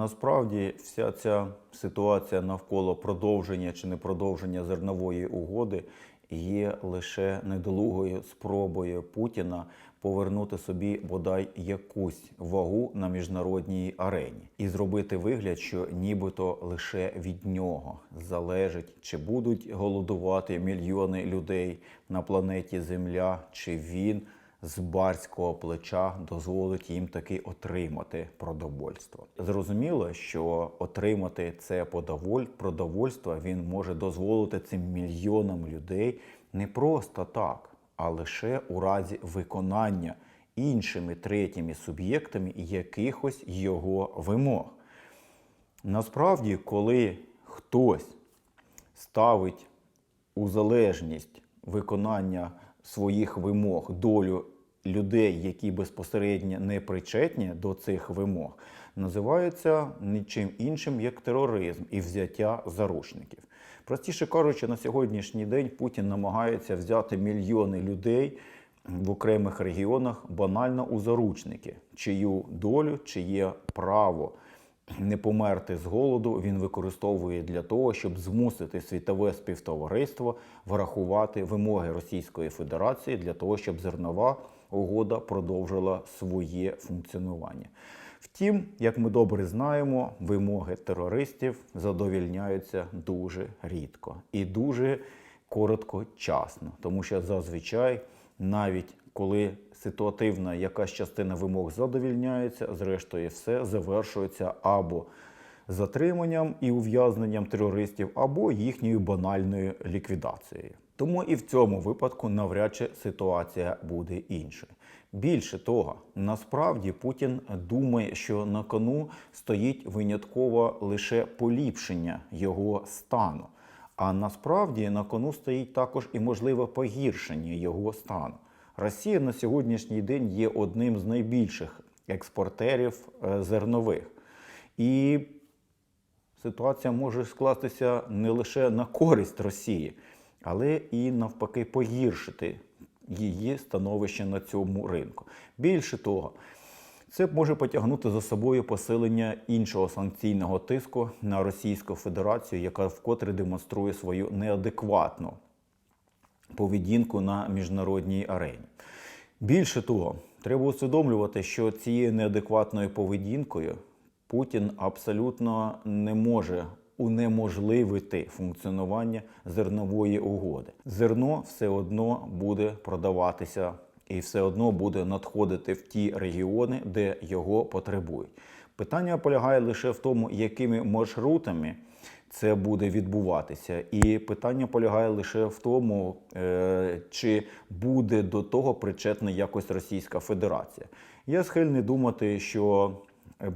Насправді, вся ця ситуація навколо продовження чи не продовження зернової угоди є лише недолугою спробою Путіна повернути собі бодай якусь вагу на міжнародній арені і зробити вигляд, що нібито лише від нього залежить, чи будуть голодувати мільйони людей на планеті Земля, чи він з барського плеча дозволить їм таки отримати продовольство. Зрозуміло, що отримати це продовольство він може дозволити цим мільйонам людей не просто так, а лише у разі виконання іншими третіми суб'єктами якихось його вимог. Насправді, коли хтось ставить у залежність виконання своїх вимог долю людей, які безпосередньо не причетні до цих вимог, називається нічим іншим як тероризм і взяття заручників. Простіше кажучи, на сьогоднішній день Путін намагається взяти мільйони людей в окремих регіонах банально у заручники, чию долю, чиє право не померти з голоду він використовує для того, щоб змусити світове співтовариство врахувати вимоги Російської Федерації для того, щоб зернова угода продовжила своє функціонування. Втім, як ми добре знаємо, вимоги терористів задовільняються дуже рідко і дуже короткочасно, тому що зазвичай навіть коли ситуативна якась частина вимог задовільняється, зрештою, все завершується або затриманням і ув'язненням терористів, або їхньою банальною ліквідацією. Тому і в цьому випадку навряд чи ситуація буде іншою. Більше того, насправді Путін думає, що на кону стоїть винятково лише поліпшення його стану. А насправді на кону стоїть також і можливе погіршення його стану. Росія на сьогоднішній день є одним з найбільших експортерів е, зернових. І ситуація може скластися не лише на користь Росії, але і навпаки погіршити її становище на цьому ринку. Більше того, це може потягнути за собою посилення іншого санкційного тиску на Російську Федерацію, яка вкотре демонструє свою неадекватну поведінку на міжнародній арені. Більше того, треба усвідомлювати, що цією неадекватною поведінкою Путін абсолютно не може унеможливити функціонування зернової угоди. Зерно все одно буде продаватися і все одно буде надходити в ті регіони, де його потребують. Питання полягає лише в тому, якими маршрутами це буде відбуватися. І питання полягає лише в тому, е, чи буде до того причетна якось Російська Федерація. Я схильний думати, що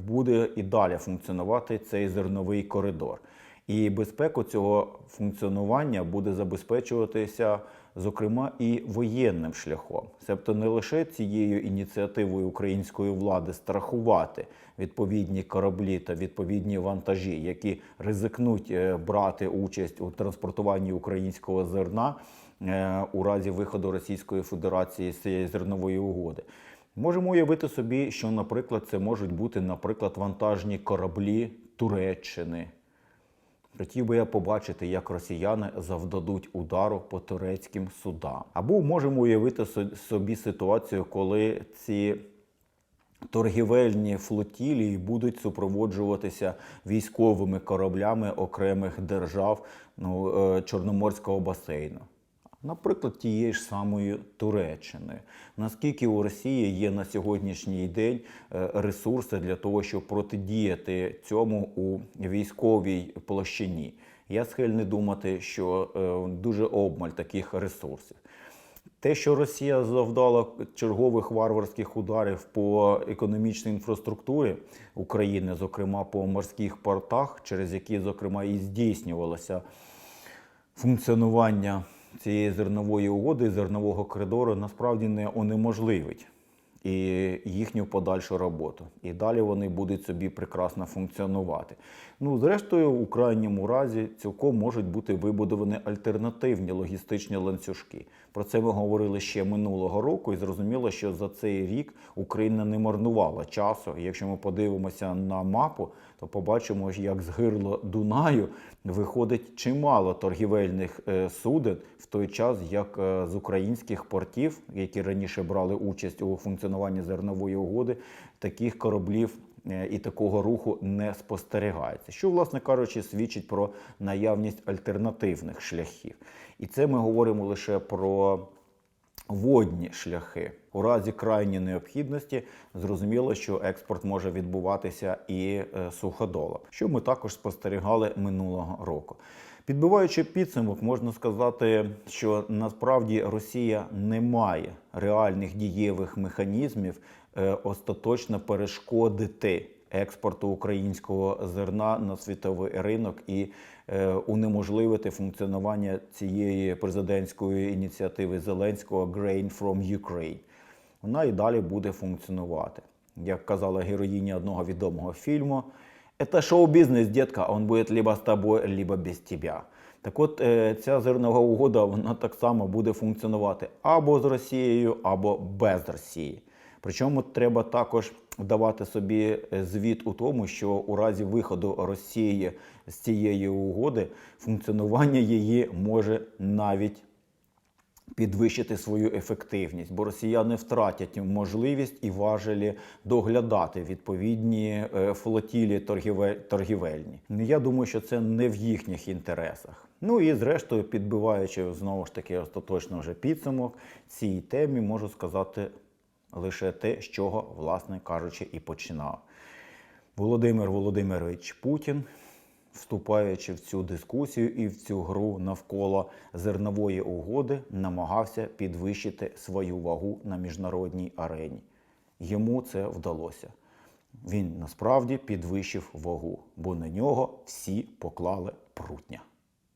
буде і далі функціонувати цей зерновий коридор. І безпеку цього функціонування буде забезпечуватися, зокрема, і воєнним шляхом, себто не лише цією ініціативою української влади страхувати відповідні кораблі та відповідні вантажі, які ризикнуть е, брати участь у транспортуванні українського зерна е, у разі виходу Російської Федерації з цієї зернової угоди. Можемо уявити собі, що, наприклад, це можуть бути, наприклад, вантажні кораблі Туреччини. Хотів би я побачити, як росіяни завдадуть удару по турецьким судам. Або можемо уявити собі ситуацію, коли ці торгівельні флотілії будуть супроводжуватися військовими кораблями окремих держав ну, е, Чорноморського басейну. Наприклад, тієї ж самої Туреччини. Наскільки у Росії є на сьогоднішній день е, ресурси для того, щоб протидіяти цьому у військовій площині? Я схильний думати, що е, дуже обмаль таких ресурсів. Те, що Росія завдала чергових варварських ударів по економічній інфраструктурі України, зокрема по морських портах, через які, зокрема, і здійснювалося функціонування цієї зернової угоди, зернового коридору, насправді не унеможливить і їхню подальшу роботу. І далі вони будуть собі прекрасно функціонувати. Ну, зрештою, у крайньому разі цілком можуть бути вибудовані альтернативні логістичні ланцюжки. Про це ми говорили ще минулого року, і зрозуміло, що за цей рік Україна не марнувала часу. Якщо ми подивимося на мапу, то побачимо, як з гирло Дунаю виходить чимало торгівельних е, суден в той час, як е, з українських портів, які раніше брали участь у функціонуванні зернової угоди, таких кораблів і такого руху не спостерігається. Що, власне кажучи, свідчить про наявність альтернативних шляхів. І це ми говоримо лише про водні шляхи. У разі крайньої необхідності зрозуміло, що експорт може відбуватися і е, суходолом, що ми також спостерігали минулого року. Підбиваючи підсумок, можна сказати, що насправді Росія не має реальних дієвих механізмів е, остаточно перешкодити експорту українського зерна на світовий ринок і е, унеможливити функціонування цієї президентської ініціативи Зеленського Grain from Ukraine. Вона і далі буде функціонувати. Як казала героїня одного відомого фільму, це шоу-бізнес, дітка, він буде либо з тобою, либо без тебе. Так от е, ця зернова угода вона так само буде функціонувати або з Росією, або без Росії. Причому треба також давати собі е, звіт у тому, що у разі виходу Росії з цієї угоди функціонування її може навіть підвищити свою ефективність, бо росіяни втратять можливість і важелі доглядати відповідні е, флотілі торгівельні. Я думаю, що це не в їхніх інтересах. Ну і зрештою, підбиваючи знову ж таки остаточно вже підсумок цій темі, можу сказати лише те, з чого, власне кажучи, і починав. Володимир Володимирович Путін, вступаючи в цю дискусію і в цю гру навколо зернової угоди, намагався підвищити свою вагу на міжнародній арені. Йому це вдалося. Він насправді підвищив вагу, бо на нього всі поклали прутня.